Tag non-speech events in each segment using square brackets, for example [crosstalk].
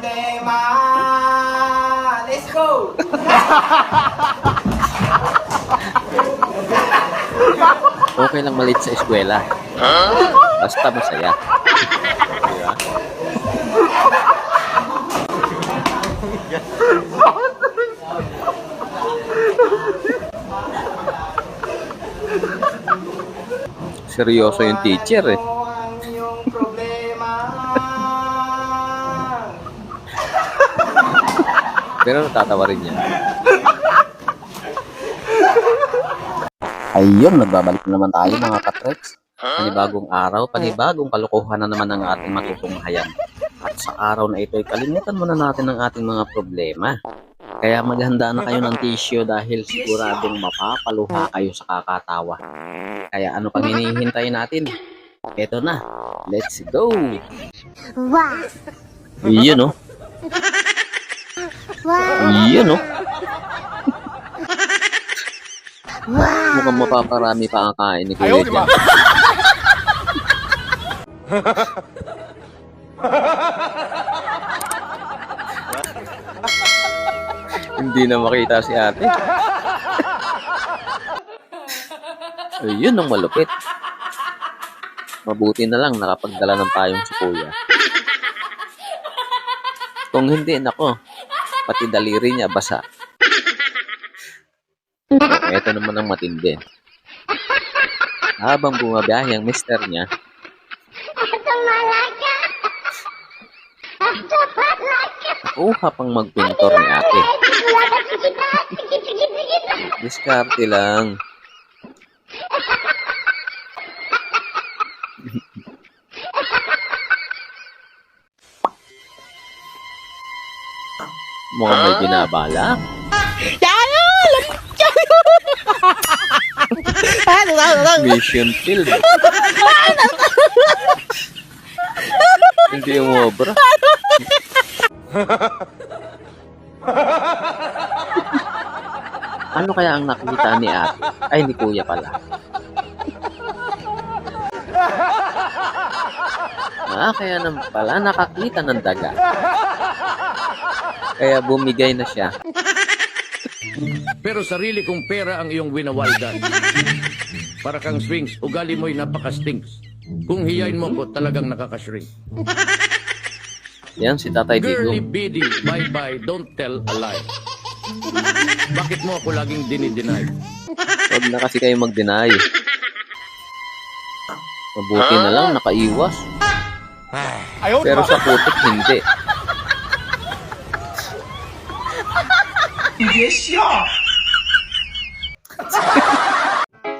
problema. Let's go! Okay lang malit sa eskwela. Basta masaya. Di ba? Seryoso yung teacher eh. Ano ang iyong problema? Pero natatawa rin yan. Ayun, nagbabalik na naman tayo mga katreks. Panibagong araw, panibagong kalokohan na naman ang ating matutunghayan. At sa araw na ito ay kalimutan muna natin ang ating mga problema. Kaya maghanda na kayo ng tissue dahil siguradong mapapaluha kayo sa kakatawa. Kaya ano pang hinihintay natin? Eto na, let's go! Wow! Iyon oh, Wow! iyon oh. [laughs] Wow! Mukhang mapaparami pa ang kain ni Kuya dyan. [laughs] Hindi na makita si ate. Ayun ang malupit. Mabuti na lang nakapagdala ng payong si kuya. Kung hindi, nako, pati daliri niya basa. [laughs] Ito naman ang matindi. Habang bumabiyahe ang mister niya, nakuha pang magpintor ni ate. Diskarte lang. Mukhang may binabala. Mission field. Hindi yung obra. ano kaya ang nakita ni ate? Ay, ni kuya pala. Ah, kaya naman pala nakakita ng daga. Kaya bumigay na siya. Pero sarili kong pera ang iyong winawaldan. Para kang swings, ugali mo'y napaka-stinks. Kung hiyain mo ko, talagang nakakashrink. Yan si Tatay Girly Digong. biddy, bye-bye, don't tell a lie. Bakit mo ako laging dinideny? Huwag na kasi kayo mag-deny. Mabuti na lang nakaiwas. Pero sa putik hindi.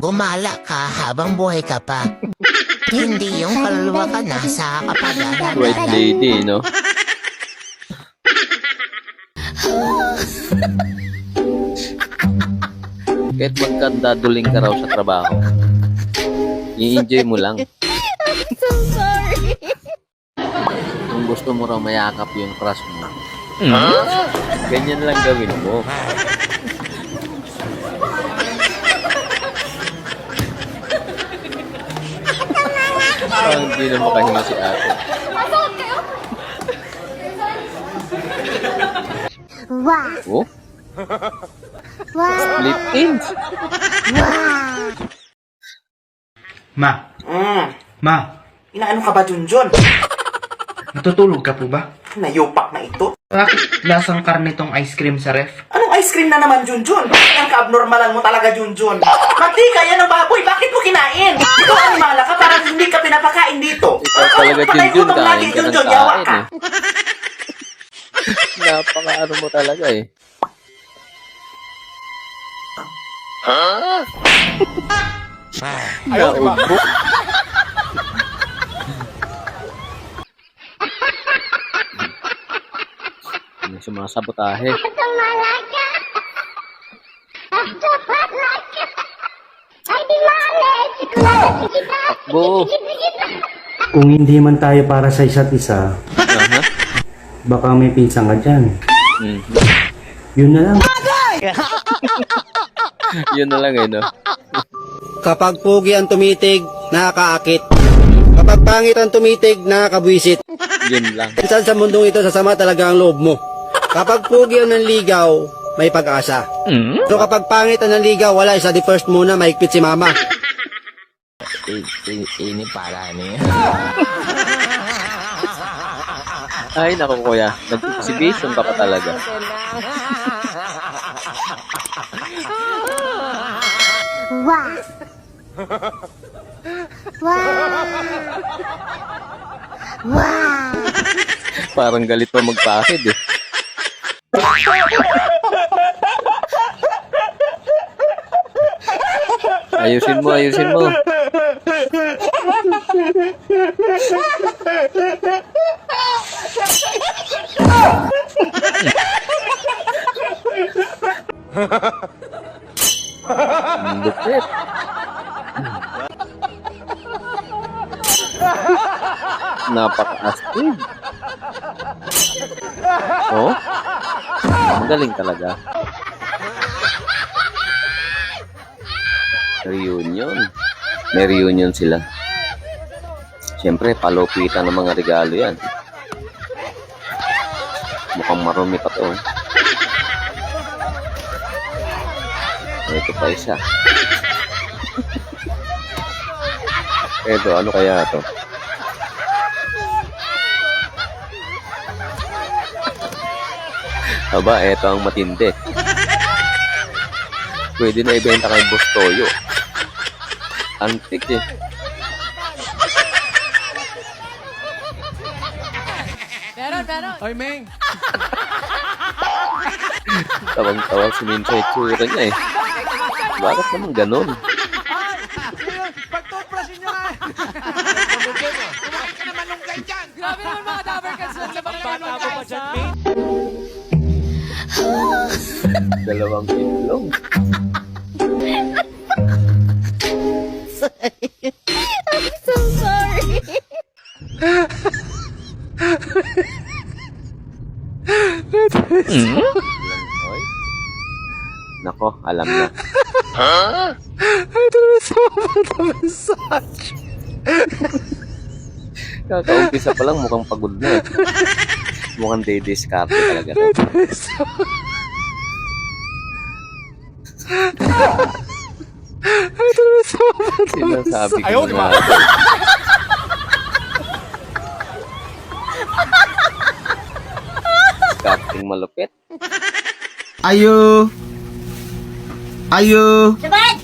Gumala ka habang buhay ka pa. Hindi yung kaluluwa ka na sa kapagalan. White lady, no? Kahit magkandaduling ka raw sa trabaho, i-enjoy mo lang. So sorry! Kung gusto mo raw mayakap yung crush mo, ganyan lang gawin mo. Parang hindi na makahinga si ate. Wow! Oh, Wow! split ends. Wow! Ma, Mm. ma, Inaano ka ba, Junjun? natutulog ka po ba? Nayupak na ito. Bakit lasang karne tong ice cream sa ref? Anong ice cream na naman, Junjun? Ang ka-abnormalan mo talaga, Junjun. Mantika yan ng baboy, bakit mo kinain? Ikaw animala ka, parang hindi ka pinapakain dito. Ikaw talaga, Patay Junjun, gutom lagi, kain ka ng Junjun, yawa kain ka. [laughs] eh. Napaka ano mo talaga eh. Ha? Naubo. Ano sumasabotahe? Takbo! Kung hindi man tayo para sa isa't isa, Aha. baka may pinsang ka dyan. Mm. Yun na lang. [laughs] Yun na lang eh, no? Kapag pugi ang tumitig, nakakaakit. Kapag pangit ang tumitig, nakakabwisit. Yun lang. Minsan sa mundong ito, sasama talaga ang loob mo. Kapag pugi ang nanligaw, may pag-asa. So kapag pangit ang nanligaw, wala, isa di first muna, maigpit si mama. Ini para ni. Ay, naku kuya. Nag-exhibition ka pa talaga. Wow. Wow. Wow. Parang galit pa magpakid eh. Ayusin mo, ayusin mo. Lupit. Napaka-astig. Oh? Magaling talaga. Reunion. May reunion sila. Siyempre, palupitan ng mga regalo yan. Mukhang marumi pa to. Ito pa isa. Ito, ano kaya to? Aba, eto ang matindi. Pwede na ibenta kay Boss Toyo. Antik eh. Ay, Meng! Tawang-tawa si Min sa itsura niya eh. Bakit naman ganun? Grabe naman mga Dabber Cats sa mga guys, ha? Dalawang itlog. Oy. Nako, alam na. Kakaumpisa pa lang mukhang pagod na eh. Mukhang day-discarte talaga to. Sinasabi ko na Discarting malupit. Ayo! Ayo! Sabad!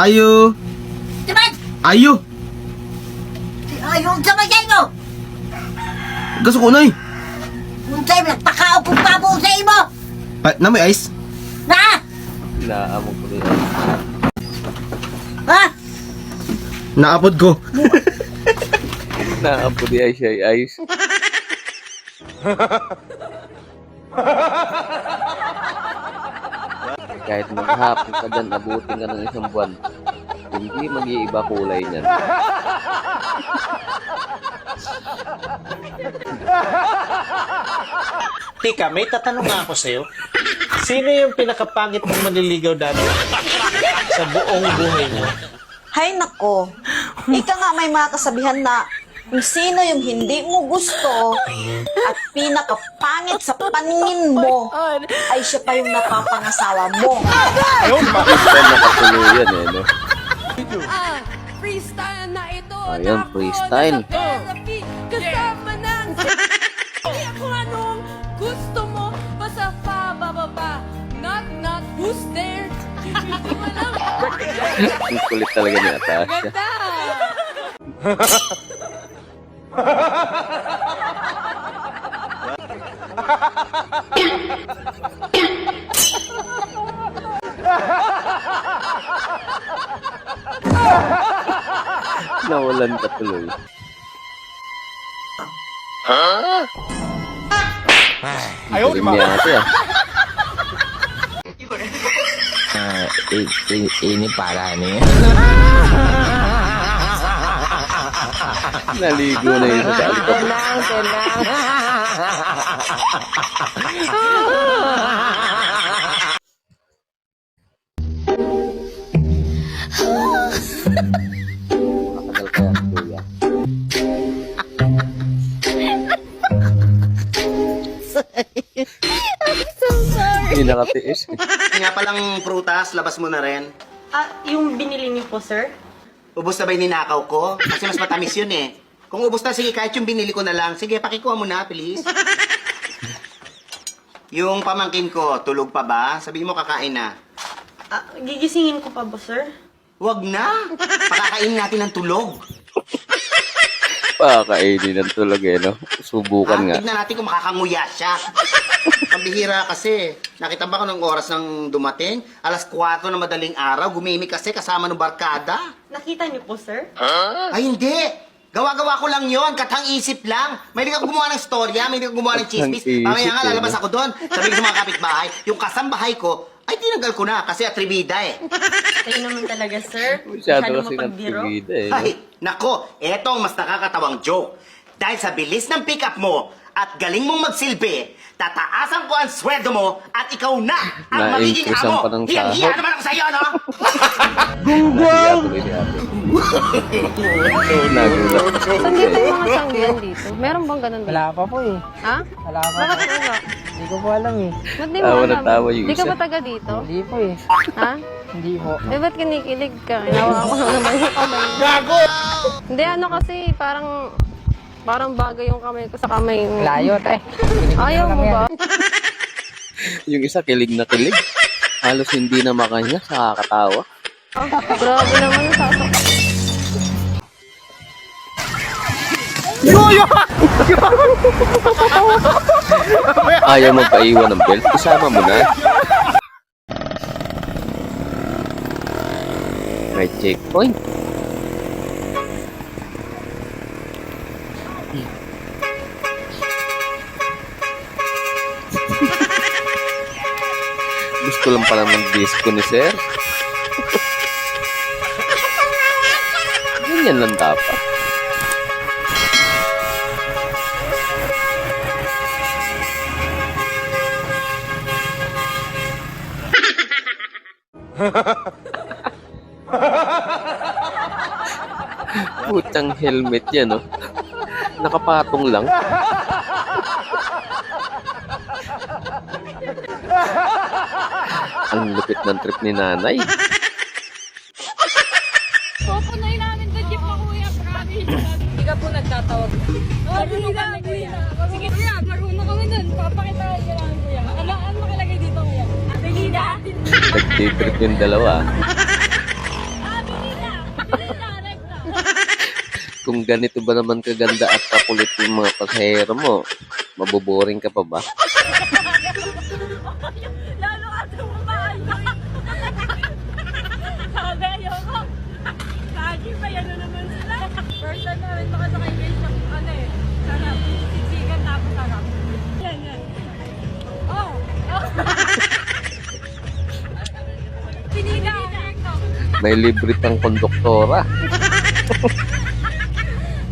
Ayo! Sabad! Ayo! Ayaw sa bagay mo! Gusto ko na eh. Kung sa'yo, nagpakao kong pabo sa imo! Ah, na may ice? Na! Inaamog ko rin. Ha? Naapod ko. [laughs] Naapo di ay siya ay ayos. [laughs] [laughs] Kahit maghapon ka dyan, abutin ka ng isang buwan, hindi mag-iiba kulay niyan. Tika, may tatanong nga ako sa'yo. Sino yung pinakapangit mong manliligaw dati? Sa buong buhay mo. Hay nako. Ika nga may mga kasabihan na kung sino yung hindi mo gusto at pinakapangit sa paningin mo ay siya pa yung napapangasawa mo. Minsan nakatuluyan eh, no? Ah, freestyle na ito. Ayan, freestyle. Therapy, kasama ng Kaya kung anong gusto mo, basta pababa. Not, not, who's there? Hindi mo alam. Ang kulit talaga ni Atasha. Ganda! [laughs] Nawalan ka tuloy. Ayaw, Galing ni ate ah. Ini para ni. [laughs] Naligo na yun sa ah, talipap. Tenang, tenang. Matagal pa yan, kuya. Hindi nakatiis. Nga palang prutas, labas mo na rin. Ah, yung binili niyo po, sir? Ubus na ba yung ninakaw ko? Kasi mas matamis yun eh. Kung ubus na, sige, kahit yung binili ko na lang. Sige, pakikuha mo na, please. yung pamangkin ko, tulog pa ba? Sabihin mo kakain na. Ah, gigisingin ko pa ba, sir? Wag na. Pakakainin natin ng tulog. Pakakainin ng tulog eh, no? Subukan Ha? nga. Tignan natin kung makakanguya siya. Pambihira kasi. Nakita ba ko ng oras ng dumating? Alas 4 na madaling araw. Gumimik kasi kasama ng barkada. Nakita niyo po, sir? Ay, hindi. Gawa-gawa ko lang yon, katang isip lang. May hindi ka gumawa ng storya, may hindi ka gumawa ng chismis. Katang Mamaya isip, nga, eh, lalabas ako doon. Sabi ko sa mga kapitbahay, yung kasambahay ko, ay tinanggal ko na kasi atribida eh. Kayo naman talaga, sir. Masyado kasi mapagbiro. eh. Ay, nako, eto ang mas nakakatawang joke. Dahil sa bilis ng pick-up mo at galing mong magsilbi, tataasan ko ang sweldo mo at ikaw na ang magiging Na-increasean amo. pa ng Hiyang-hiya sahod. naman ako sa iyo, no? Ate. [laughs] Nagulat. Saan dito yung mga sanggihan dito? Meron bang ganun dito? Wala pa po eh. Ha? Wala pa Bakit wala? Hindi ko po alam eh. Ba't di mo Tawa na alam? tawa yung Di ka isa. ba taga dito? Hindi po eh. Ha? Hindi po. Eh, ba't kinikilig ka? Inawa ko [laughs] naman yung kamay. Gago! Hindi, ano kasi, parang, parang bagay yung kamay ko sa kamay mo. Layo te. Ayaw mo ba? [laughs] Yung isa kilig na kilig. Halos hindi na makahinga sa kakatawa. Ah, grabe naman yung sasok. Ayaw magpaiwan ng belt, isama mo na. May checkpoint. Gusto lang pala ng disco ni Sir. Ganyan lang dapat. Putang helmet yan, oh. Nakapatong lang. Lupit ng trip ni nanay. Pupunay namin sa jeep mo, kuya. Promise. Hindi ka po nagtatawag. Marunong ka na, kuya. Sige, kuya. Marunong kami dun. Papakita ka lang, kuya. Ano, ano makalagay dito, kuya? Avenida. Nagtitrip yung dalawa. Avenida. Avenida. Recta. Kung ganito ba naman kaganda at kakulit yung mga pasahero mo, maboboring ka pa ba? [laughs] Lalo ka tumabay. Sabi, ayoko. Kaji pa, yan na naman sila. First time namin makasakay guys ng ano eh. Sarap. Siksikan tapos sarap. Yan, yan. Oh! Oh! [laughs] Pinila. May libre pang konduktora.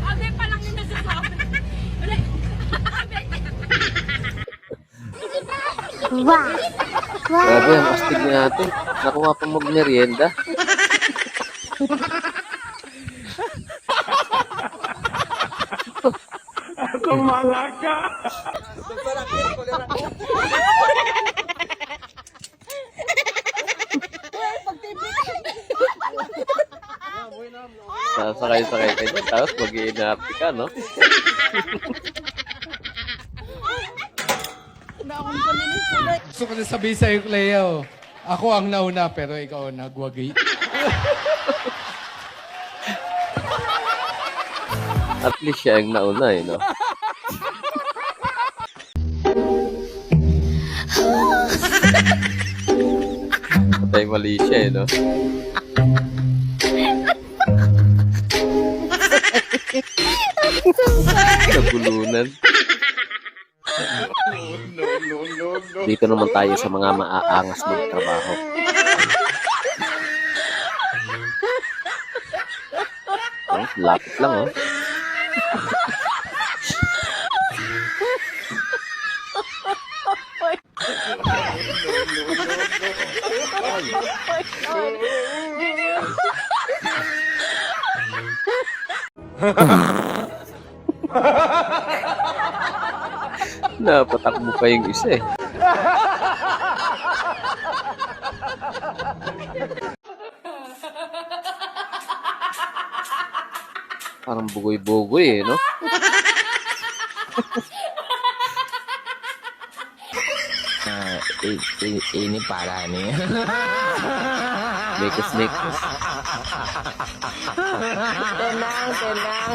Abi pa lang yung nasasabi. Grabe, ang astig natin. Nakuha pa magmerienda. [laughs] Sasakay-sakay ka dyan, tapos mag-i-inarte ka, no? Gusto ko na sabihin sa'yo, Cleo. Ako ang nauna, pero ikaw ang nagwagi. At least siya ang nauna, eh, no? Mali siya, eh, no? Nagulunan. Dito naman tayo sa mga maaangas magtrabaho. Oh, lapit lang, oh. [laughs] Napatakbo pa yung isa eh. Parang bugoy-bugoy eh, no? uh, ini para nih. Lekas-lekas tenang, [laughs] tenang.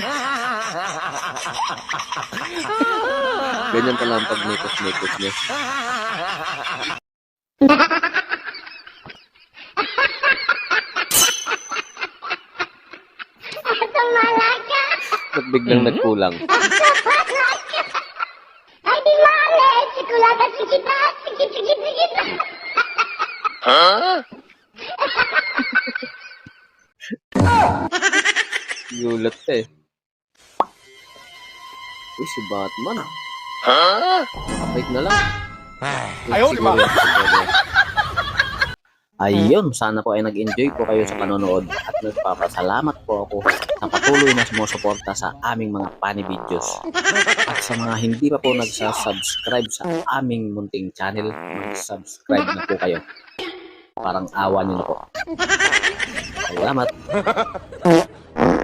Ganyan pala ang pag mekos-mekos niya. Ba't biglang nagkulang? Gulat ka eh. Uy, si Batman. Wait na lang. Ayaw, di ba? Ayun, sana po ay nag-enjoy po kayo sa panonood at nagpapasalamat po ako sa patuloy na sumusuporta sa aming mga funny videos. At sa mga hindi pa po nagsasubscribe sa aming munting channel, mag-subscribe na po kayo. Parang awa niyo na po. Salamat.